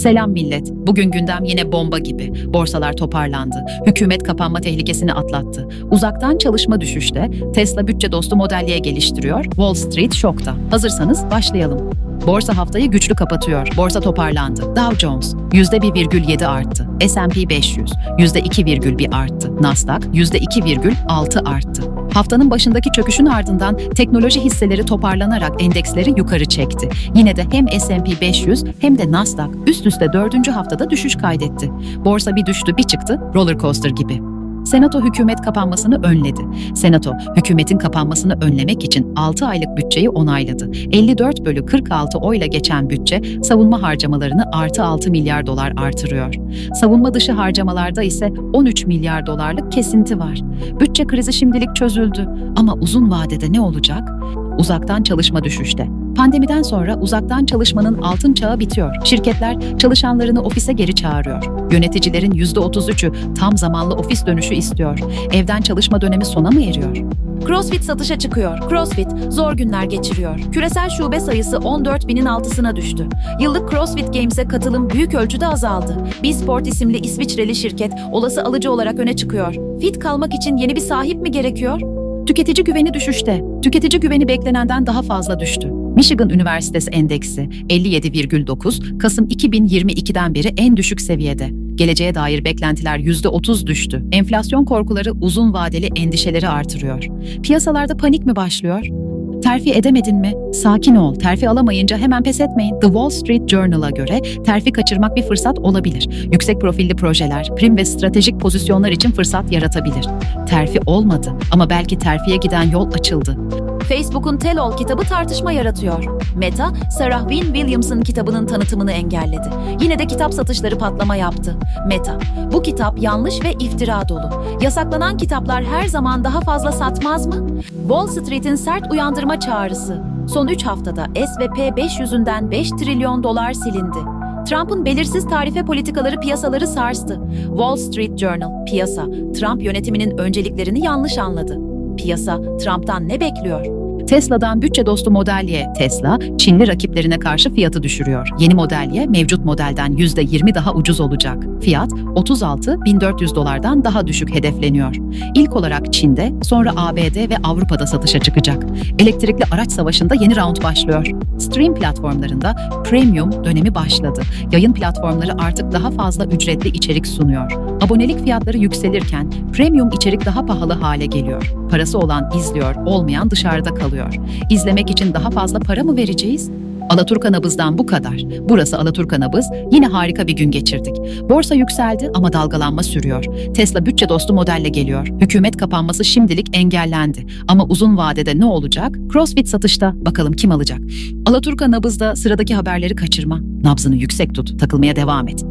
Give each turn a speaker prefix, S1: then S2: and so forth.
S1: Selam millet. Bugün gündem yine bomba gibi. Borsalar toparlandı. Hükümet kapanma tehlikesini atlattı. Uzaktan çalışma düşüşte. Tesla bütçe dostu modelliğe geliştiriyor. Wall Street şokta. Hazırsanız başlayalım. Borsa haftayı güçlü kapatıyor. Borsa toparlandı. Dow Jones %1,7 arttı. S&P 500 %2,1 arttı. Nasdaq %2,6 arttı. Haftanın başındaki çöküşün ardından teknoloji hisseleri toparlanarak endeksleri yukarı çekti. Yine de hem S&P 500 hem de Nasdaq üst üste dördüncü haftada düşüş kaydetti. Borsa bir düştü bir çıktı roller coaster gibi. Senato hükümet kapanmasını önledi. Senato, hükümetin kapanmasını önlemek için 6 aylık bütçeyi onayladı. 54 bölü 46 oyla geçen bütçe, savunma harcamalarını artı 6 milyar dolar artırıyor. Savunma dışı harcamalarda ise 13 milyar dolarlık kesinti var. Bütçe krizi şimdilik çözüldü ama uzun vadede ne olacak? Uzaktan çalışma düşüşte. Pandemiden sonra uzaktan çalışmanın altın çağı bitiyor. Şirketler çalışanlarını ofise geri çağırıyor. Yöneticilerin %33'ü tam zamanlı ofis dönüşü istiyor. Evden çalışma dönemi sona mı eriyor?
S2: CrossFit satışa çıkıyor. CrossFit zor günler geçiriyor. Küresel şube sayısı 14 binin altısına düştü. Yıllık CrossFit Games'e katılım büyük ölçüde azaldı. B-Sport isimli İsviçreli şirket olası alıcı olarak öne çıkıyor. Fit kalmak için yeni bir sahip mi gerekiyor?
S1: Tüketici güveni düşüşte. Tüketici güveni beklenenden daha fazla düştü. Michigan Üniversitesi endeksi 57,9, Kasım 2022'den beri en düşük seviyede. Geleceğe dair beklentiler %30 düştü. Enflasyon korkuları uzun vadeli endişeleri artırıyor. Piyasalarda panik mi başlıyor? Terfi edemedin mi? Sakin ol. Terfi alamayınca hemen pes etmeyin. The Wall Street Journal'a göre terfi kaçırmak bir fırsat olabilir. Yüksek profilli projeler, prim ve stratejik pozisyonlar için fırsat yaratabilir. Terfi olmadı ama belki terfiye giden yol açıldı.
S2: Facebook'un Tell kitabı tartışma yaratıyor. Meta, Sarah Wynne Williams'ın kitabının tanıtımını engelledi. Yine de kitap satışları patlama yaptı. Meta, bu kitap yanlış ve iftira dolu. Yasaklanan kitaplar her zaman daha fazla satmaz mı? Wall Street'in sert uyandırma çağrısı. Son 3 haftada S&P 500'ünden 5 trilyon dolar silindi. Trump'ın belirsiz tarife politikaları piyasaları sarstı. Wall Street Journal, piyasa, Trump yönetiminin önceliklerini yanlış anladı. Piyasa, Trump'tan ne bekliyor?
S1: Tesla'dan bütçe dostu modelye Tesla, Çinli rakiplerine karşı fiyatı düşürüyor. Yeni modelye mevcut modelden %20 daha ucuz olacak. Fiyat 36.400 dolardan daha düşük hedefleniyor. İlk olarak Çin'de, sonra ABD ve Avrupa'da satışa çıkacak. Elektrikli araç savaşında yeni round başlıyor. Stream platformlarında premium dönemi başladı. Yayın platformları artık daha fazla ücretli içerik sunuyor. Abonelik fiyatları yükselirken premium içerik daha pahalı hale geliyor. Parası olan izliyor, olmayan dışarıda kalıyor. İzlemek için daha fazla para mı vereceğiz? Alaturka Nabız'dan bu kadar. Burası Alaturka Nabız. Yine harika bir gün geçirdik. Borsa yükseldi ama dalgalanma sürüyor. Tesla bütçe dostu modelle geliyor. Hükümet kapanması şimdilik engellendi. Ama uzun vadede ne olacak? CrossFit satışta. Bakalım kim alacak? Alaturka Nabız'da sıradaki haberleri kaçırma. Nabzını yüksek tut. Takılmaya devam et.